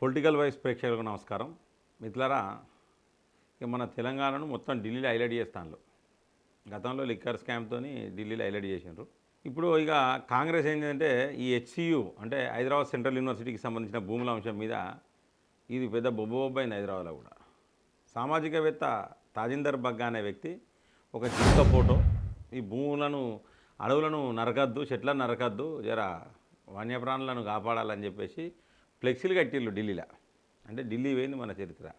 Political vice ప్రేక్షకులకు నమస్కారం. మిత్రులారా ఇక మన తెలంగాణను మొత్తం ఢిల్లీలో హైలైట్ చేస్తాను గతంలో లిక్కర్ స్కామ్తో ఢిల్లీలో హైలైట్ చేసిండ్రు. ఇప్పుడు ఇక కాంగ్రెస్ ఏంటంటే ఈ హెచ్సియు అంటే హైదరాబాద్ సెంట్రల్ యూనివర్సిటీకి సంబంధించిన భూముల అంశం మీద ఇది పెద్ద బొబ్బొబ్బైంది హైదరాబాద్లో కూడా. సామాజికవేత్త తాజిందర్ బగ్గా అనే వ్యక్తి ఒక జింక ఫోటో ఈ భూములను అడవులను నరకద్దు చెట్లను నరకద్దు జర వన్యప్రాణులను కాపాడాలని చెప్పేసి ఫ్లెక్సీలు కట్టిళ్ళు ఢిల్లీలో. అంటే ఢిల్లీ పోయింది మన చరిత్ర.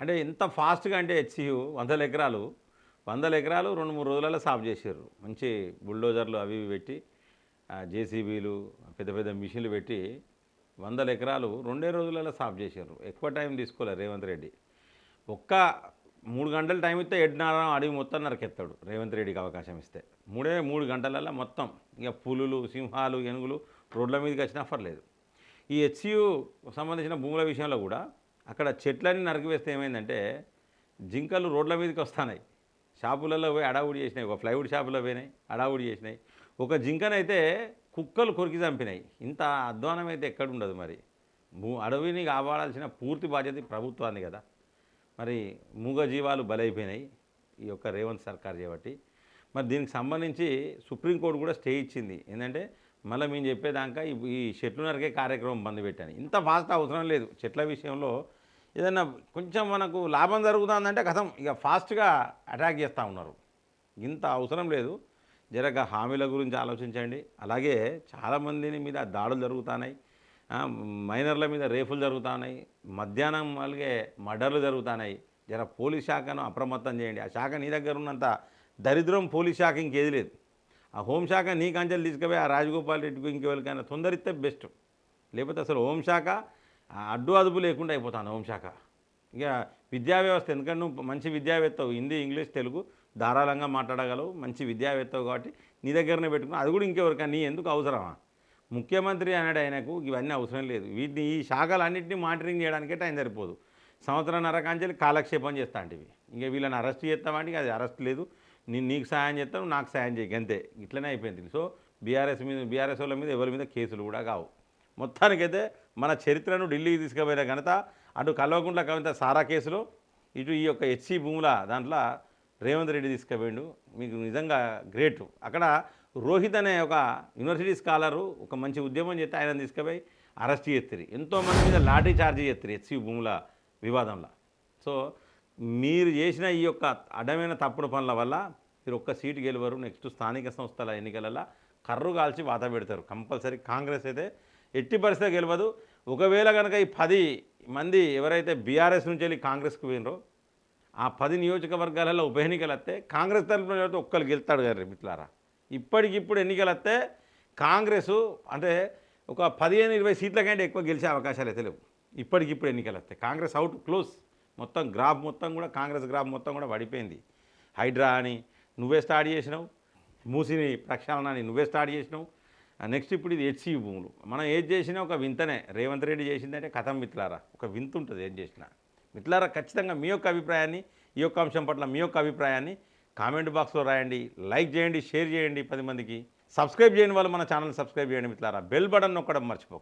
అంటే ఎంత ఫాస్ట్గా అంటే హెచ్సియు వందల ఎకరాలు వందల ఎకరాలు రెండు మూడు రోజులలో సాఫ్ చేసారు మంచి బుల్డోజర్లు అవి ఇవి పెట్టి జేసీబీలు పెద్ద పెద్ద మిషన్లు పెట్టి వందల ఎకరాలు రెండే రోజులలో సాఫ్ చేశారు ఎక్కువ టైం తీసుకోలేదు రేవంత్ రెడ్డి. ఒక్క మూడు గంటల టైం ఇస్తే ఎడ్నారం అడవి మొత్తం నరకెత్తాడు రేవంత్ రెడ్డికి అవకాశం ఇస్తే. మూడే మూడు గంటలలో మొత్తం. ఇక పులులు సింహాలు ఏనుగులు రోడ్ల మీదకి వచ్చినా పర్లేదు. ఈ హెచ్సియు సంబంధించిన భూముల విషయంలో కూడా అక్కడ చెట్లన్నీ నరికివేస్తే ఏమైందంటే జింకలు రోడ్ల మీదకి వస్తున్నాయి. షాపులలో పోయి అడావుడి చేసినాయి. ఒక ప్లైవుడ్ షాపులో పోయినాయి అడావుడి చేసినాయి. ఒక జింకనైతే కుక్కలు కొరికి చంపినాయి. ఇంత అధ్వానం అయితే ఎక్కడుండదు మరి. భూ అడవిని కాపాడాల్సిన పూర్తి బాధ్యత ప్రభుత్వాన్ని కదా. మరి మూగ జీవాలు బలైపోయినాయి ఈ యొక్క రేవంత్ సర్కార్ చేపట్టి. మరి దీనికి సంబంధించి సుప్రీంకోర్టు కూడా స్టే ఇచ్చింది. ఏంటంటే మళ్ళీ మేము చెప్పేదాకా ఈ చెట్లు నరికే కార్యక్రమం బంద్ పెట్టాను. ఇంత ఫాస్ట్ అవసరం లేదు. చెట్ల విషయంలో ఏదైనా కొంచెం మనకు లాభం జరుగుతుందంటే కథం. ఇక ఫాస్ట్గా అటాక్ చేస్తూ ఉన్నారు. ఇంత అవసరం లేదు. జరగ హామీల గురించి ఆలోచించండి. అలాగే చాలామందిని మీద దాడులు జరుగుతున్నాయి. మైనర్ల మీద రేపులు జరుగుతున్నాయి. మధ్యాహ్నం అలాగే మర్డర్లు జరుగుతున్నాయి. జర పోలీస్ శాఖను అప్రమత్తం చేయండి. ఆ శాఖ నీ దగ్గర ఉన్నంత దరిద్రం పోలీస్ శాఖ ఇంకేది లేదు. ఆ హోంశాఖ నీ కంచెలు తీసుకుపోయి ఆ రాజగోపాల్ రెడ్డికి ఇంకెవరికైనా తొందరిస్తే బెస్ట్. లేకపోతే అసలు హోంశాఖ అడ్డు అదుపు లేకుండా అయిపోతాను హోంశాఖ. ఇక విద్యా వ్యవస్థ ఎందుకంటే నువ్వు మంచి విద్యావేత్తవు హిందీ ఇంగ్లీష్ తెలుగు ధారాళంగా మాట్లాడగలవు మంచి విద్యావేత్తవు కాబట్టి నీ దగ్గరనే పెట్టుకుని అది కూడా ఇంకెవరికైనా నీ ఎందుకు అవసరమా? ముఖ్యమంత్రి అన్నాడు ఆయనకు ఇవన్నీ అవసరం లేదు. వీటిని ఈ శాఖలన్నింటినీ మానిటరింగ్ చేయడానికే టైం సరిపోదు. సంవత్సరం నరకాంచెలు కాలక్షేపం చేస్తాంటివి ఇంకా వీళ్ళని అరెస్ట్ చేస్తామంటే అది అరెస్ట్ లేదు. నీకు సాయం చేస్తాను నాకు సాయం చేయకు అంతే. ఇట్లనే అయిపోయింది. సో బీఆర్ఎస్ మీద బీఆర్ఎస్ వాళ్ళ మీద ఎవరి మీద కేసులు కూడా కావు. మొత్తానికైతే మన చరిత్రను ఢిల్లీకి తీసుకుపోయిన ఘనత అటు కల్వకుంట్ల కవిత సారా కేసులో ఇటు ఈ యొక్క హెచ్సి భూముల దాంట్లో రేవంత్ రెడ్డి తీసుకుపోయిండు. మీకు నిజంగా గ్రేట్. అక్కడ రోహిత్ అనే ఒక యూనివర్సిటీ స్కాలరు ఒక మంచి ఉద్యమం చేస్తే ఆయన తీసుకుపోయి అరెస్ట్ చేస్తారు ఎంతోమంది మీద లాఠీ చార్జ్ చేస్తారు హెచ్సి భూముల వివాదంలో. సో మీరు చేసిన ఈ యొక్క అడ్డమైన తప్పుడు పనుల వల్ల మీరు ఒక్క సీటు గెలవరు నెక్స్ట్ స్థానిక సంస్థల ఎన్నికలలో కర్రు కాల్చి వాత పెడతారు. కంపల్సరీ కాంగ్రెస్ అయితే ఎట్టి పరిస్థితి గెలవదు. ఒకవేళ కనుక ఈ పది మంది ఎవరైతే బీఆర్ఎస్ నుంచి వెళ్ళి కాంగ్రెస్కి పోయినరో ఆ పది నియోజకవర్గాలలో ఉప ఎన్నికలు వస్తే కాంగ్రెస్ తరఫున ఒక్కరు గెలుస్తాడు గారు మిత్రులారా ఇప్పటికిప్పుడు ఎన్నికలు వస్తే కాంగ్రెస్ అంటే ఒక పదిహేను ఇరవై సీట్ల కంటే ఎక్కువ గెలిచే అవకాశాలు అయితే లేవు. ఇప్పటికిప్పుడు ఎన్నికలు వస్తాయి కాంగ్రెస్ అవుట్ క్లోజ్. మొత్తం గ్రాఫ్ మొత్తం కూడా కాంగ్రెస్ గ్రాఫ్ మొత్తం కూడా పడిపోయింది. హైడ్రా అని నువ్వే స్టార్ట్ చేసినావు. మూసిని ప్రక్షాళన అని నువ్వే స్టార్ట్ చేసినావు. నెక్స్ట్ ఇప్పుడు ఇది హెచ్సి భూములు. మనం ఏది చేసినా ఒక వింతనే. రేవంత్ రెడ్డి చేసిందంటే కథం మిత్రులారా ఒక వింత ఉంటుంది ఏం చేసినా. మిత్రులారా ఖచ్చితంగా మీ యొక్క అభిప్రాయాన్ని ఈ యొక్క అంశం పట్ల మీ యొక్క అభిప్రాయాన్ని కామెంట్ బాక్స్లో రాయండి. లైక్ చేయండి షేర్ చేయండి పది మందికి. సబ్స్క్రైబ్ చేయని వాళ్ళు మన ఛానల్ సబ్స్క్రైబ్ చేయండి మిత్రులారా బెల్ బటన్ నొక్కడం మర్చిపో